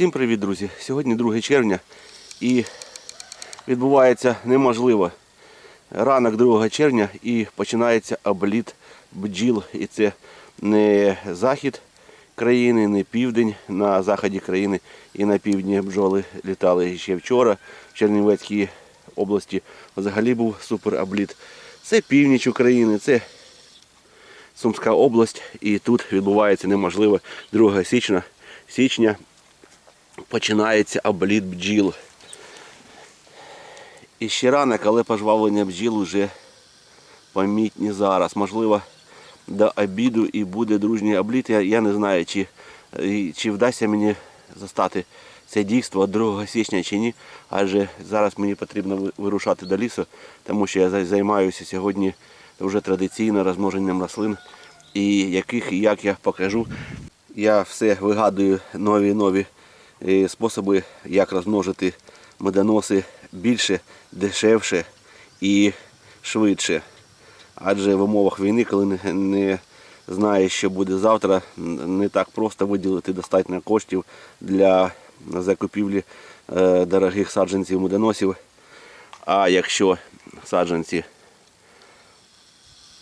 Всім привіт, друзі! Сьогодні 2 червня і відбувається неможливо. Ранок 2 червня і починається обліт бджіл. І це не захід країни, не південь. На заході країни і на півдні бджоли літали ще вчора. В Чернівецькій області взагалі був супер обліт. Це північ України, це Сумська область. І тут відбувається неможливо 2 січня. січня починається обліт бджіл. І ще ранок, але пожвавлення бджіл вже помітні зараз. Можливо, до обіду і буде дружній обліт. Я, я не знаю, чи, чи вдасться мені застати це дійство 2 січня чи ні. Адже зараз мені потрібно вирушати до лісу, тому що я займаюся сьогодні вже традиційно розмноженням рослин. І яких і як я покажу. Я все вигадую нові нові е, способи, як розмножити медоноси більше, дешевше і швидше. Адже в умовах війни, коли не, знаєш, що буде завтра, не так просто виділити достатньо коштів для закупівлі е, дорогих саджанців медоносів. А якщо саджанці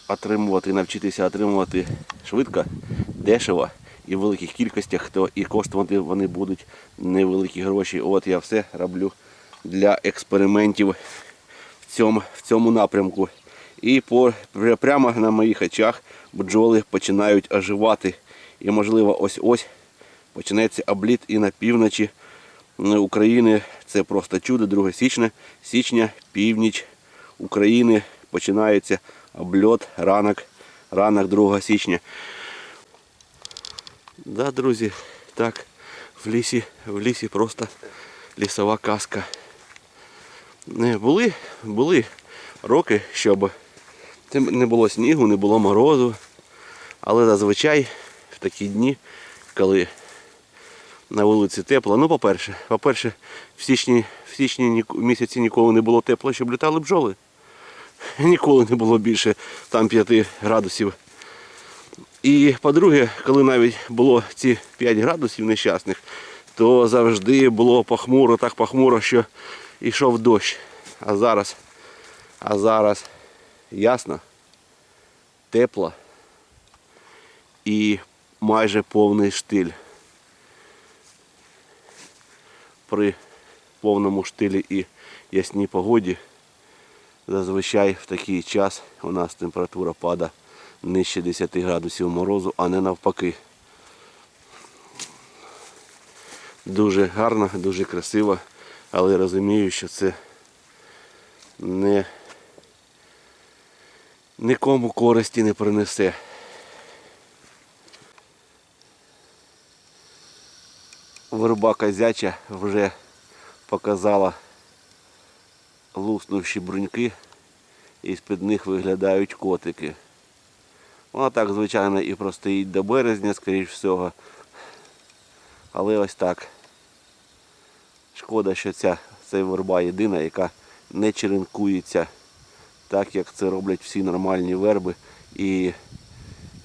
отримувати, навчитися отримувати швидко, дешево і в великих кількостях, то і коштувати вони будуть невеликі гроші. От я все роблю для експериментів в цьому, в цьому напрямку. І по, прямо на моїх очах бджоли починають оживати. І можливо ось-ось почнеться обліт і на півночі України. Це просто чудо. 2 січня, січня, північ України починається обльот, ранок, ранок 2 січня. Да, друзі, так, в лісі, в лісі просто лісова казка. Не, були, були роки, щоб не було снігу, не було морозу. Але зазвичай в такі дні, коли на вулиці тепло, ну по-перше, по-перше, в січні, в січні місяці ніколи не було тепло, щоб літали бджоли. Ніколи не було більше там 5 градусів. І по-друге, коли навіть було ці 5 градусів нещасних, то завжди було похмуро, так похмуро, що йшов дощ. А зараз, а зараз ясно, тепло і майже повний штиль. При повному штилі і ясній погоді зазвичай в такий час у нас температура падає нижче 10 градусів морозу, а не навпаки. Дуже гарно, дуже красиво, але розумію, що це не нікому користі не принесе. Верба козяча вже показала луснувші бруньки, і з-під них виглядають котики. Вона так, звичайно, і простоїть до березня, скоріш всього. Але ось так. Шкода, що ця, ця верба єдина, яка не черенкується, так як це роблять всі нормальні верби і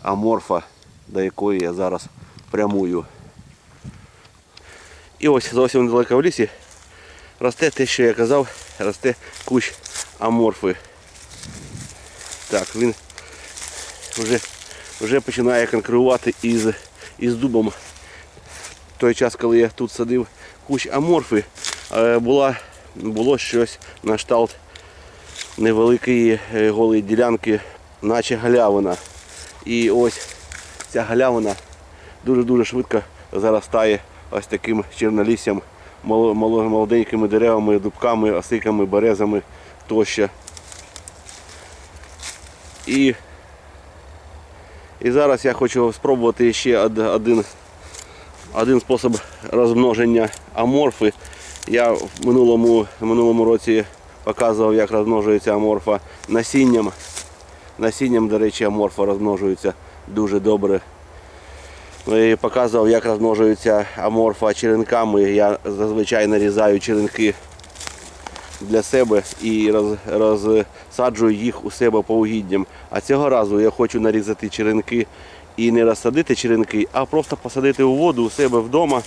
аморфа, до якої я зараз прямую. І ось зовсім недалеко в лісі росте те, що я казав, росте кущ аморфи. Так, він вже, вже починає конкурувати із, із дубом. Той час, коли я тут садив кущ аморфи, е, була, було щось на кшталт невеликої е, голої ділянки, наче галявина. І ось ця галявина дуже-дуже швидко заростає ось таким мало- молоденькими деревами, дубками, осиками, березами тощо. І і зараз я хочу спробувати ще один, один спосіб розмноження аморфи. Я в минулому, минулому році показував, як розмножується аморфа насінням. Насінням, до речі, аморфа розмножується дуже добре. І показував, як розмножується аморфа черенками. Я зазвичай нарізаю черенки для себе і роз, розсаджую їх у себе по угіддям. А цього разу я хочу нарізати черенки і не розсадити черенки, а просто посадити у воду у себе вдома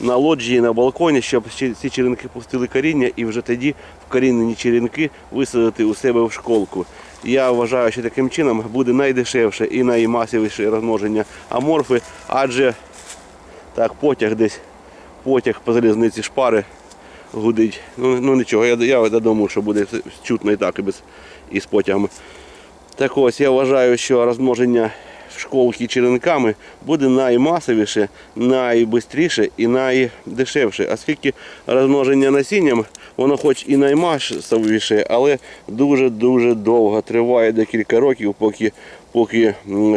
на лоджії, на балконі, щоб ці черенки пустили коріння і вже тоді вкорінені черенки висадити у себе в школку. Я вважаю, що таким чином буде найдешевше і наймасовіше розмноження аморфи, адже так, потяг десь, потяг по залізниці шпари гудить. Ну, ну нічого, я, я думаю, що буде чутно і так, і без і з потягами. Так ось я вважаю, що розмноження школки черенками буде наймасовіше, найбистріше і найдешевше. Оскільки розмноження насінням, воно хоч і наймасовіше, але дуже-дуже довго триває декілька років, поки, поки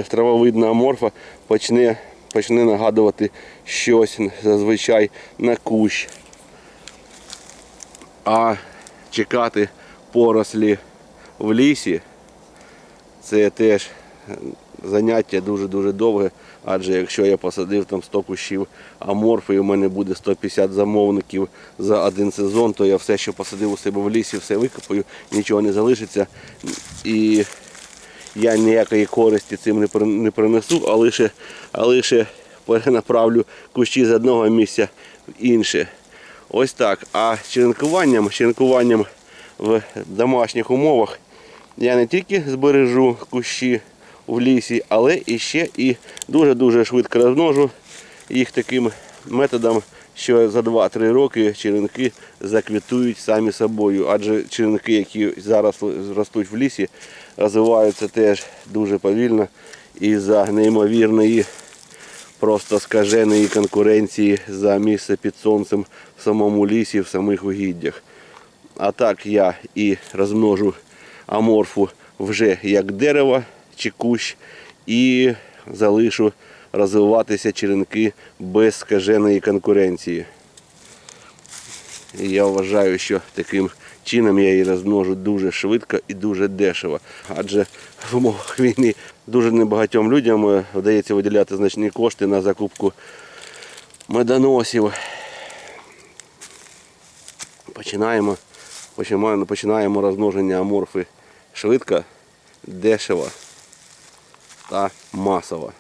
травовидна аморфа почне, почне нагадувати щось зазвичай на кущ. А чекати порослі в лісі це теж заняття дуже-дуже довге, адже якщо я посадив там 100 кущів аморфи і у мене буде 150 замовників за один сезон, то я все, що посадив у себе в лісі, все викопаю, нічого не залишиться. І я ніякої користі цим не принесу, а лише, а лише перенаправлю кущі з одного місця в інше. Ось так. А черенкуванням, черенкуванням в домашніх умовах я не тільки збережу кущі в лісі, але і ще і дуже-дуже швидко розмножу їх таким методом, що за 2-3 роки черенки заквітують самі собою. Адже черенки, які зараз ростуть в лісі, розвиваються теж дуже повільно і за неймовірної просто скаженої конкуренції за місце під сонцем в самому лісі, в самих угіддях. А так я і розмножу аморфу вже як дерево чи кущ, і залишу розвиватися черенки без скаженої конкуренції. Я вважаю, що таким чином я її розмножу дуже швидко і дуже дешево. Адже в умовах війни дуже небагатьом людям е, вдається виділяти значні кошти на закупку медоносів. Починаємо, починаємо, починаємо розмноження аморфи швидко, дешево та масово.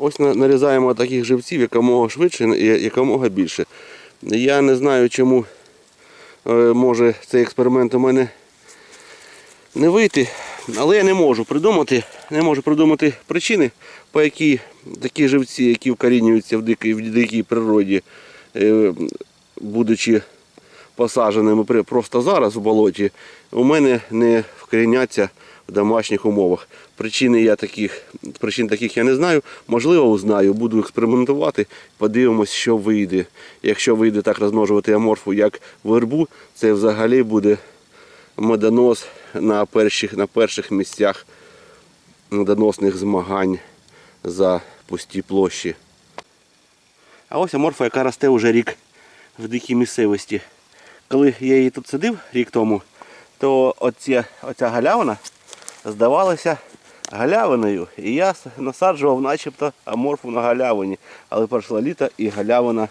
Ось нарізаємо таких живців якомога швидше і якомога більше. Я не знаю, чому е, може цей експеримент у мене не вийти, але я не можу придумати, не можу придумати причини, по якій такі живці, які вкорінюються в дикій, в дикій природі, е, будучи посадженими просто зараз в болоті, у мене не вкоріняться в домашніх умовах. Причини я таких, причин таких я не знаю. Можливо, узнаю, буду експериментувати, подивимось, що вийде. Якщо вийде так розмножувати аморфу, як вербу, це взагалі буде медонос на перших, на перших місцях медоносних змагань за пусті площі. А ось аморфа, яка росте вже рік в дикій місцевості. Коли я її тут садив рік тому, то оця, оця галявина здавалася галявиною. І я насаджував начебто аморфу на галявині. Але пройшло літо і галявина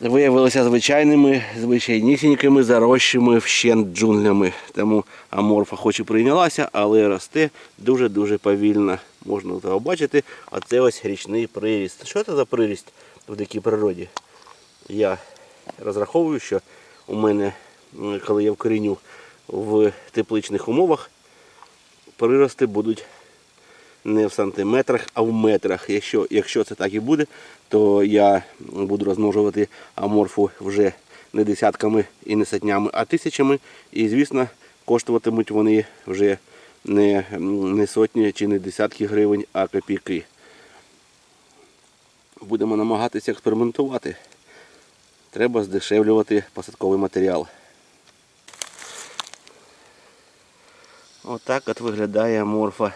виявилася звичайними, звичайнісінькими, заросшими вщент джунглями. Тому аморфа хоч і прийнялася, але росте дуже-дуже повільно. Можна того бачити. А це ось річний приріст. Що це за приріст в дикій природі? Я розраховую, що у мене, коли я вкоріню в тепличних умовах, прирости будуть не в сантиметрах, а в метрах. Якщо, якщо це так і буде, то я буду розмножувати аморфу вже не десятками і не сотнями, а тисячами. І, звісно, коштуватимуть вони вже не, не сотні чи не десятки гривень, а копійки. Будемо намагатися експериментувати. Треба здешевлювати посадковий матеріал. Отак от виглядає морфа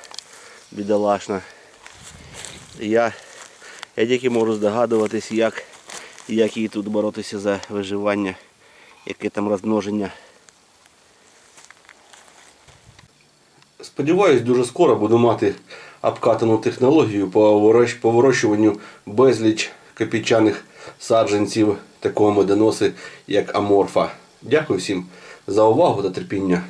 бідолашна. Я, я тільки можу здогадуватись, як, як їй тут боротися за виживання, яке там розмноження. Сподіваюсь, дуже скоро буду мати обкатану технологію по вирощуванню безліч копійчаних саджанців такого медоноси, як аморфа. Дякую всім за увагу та терпіння.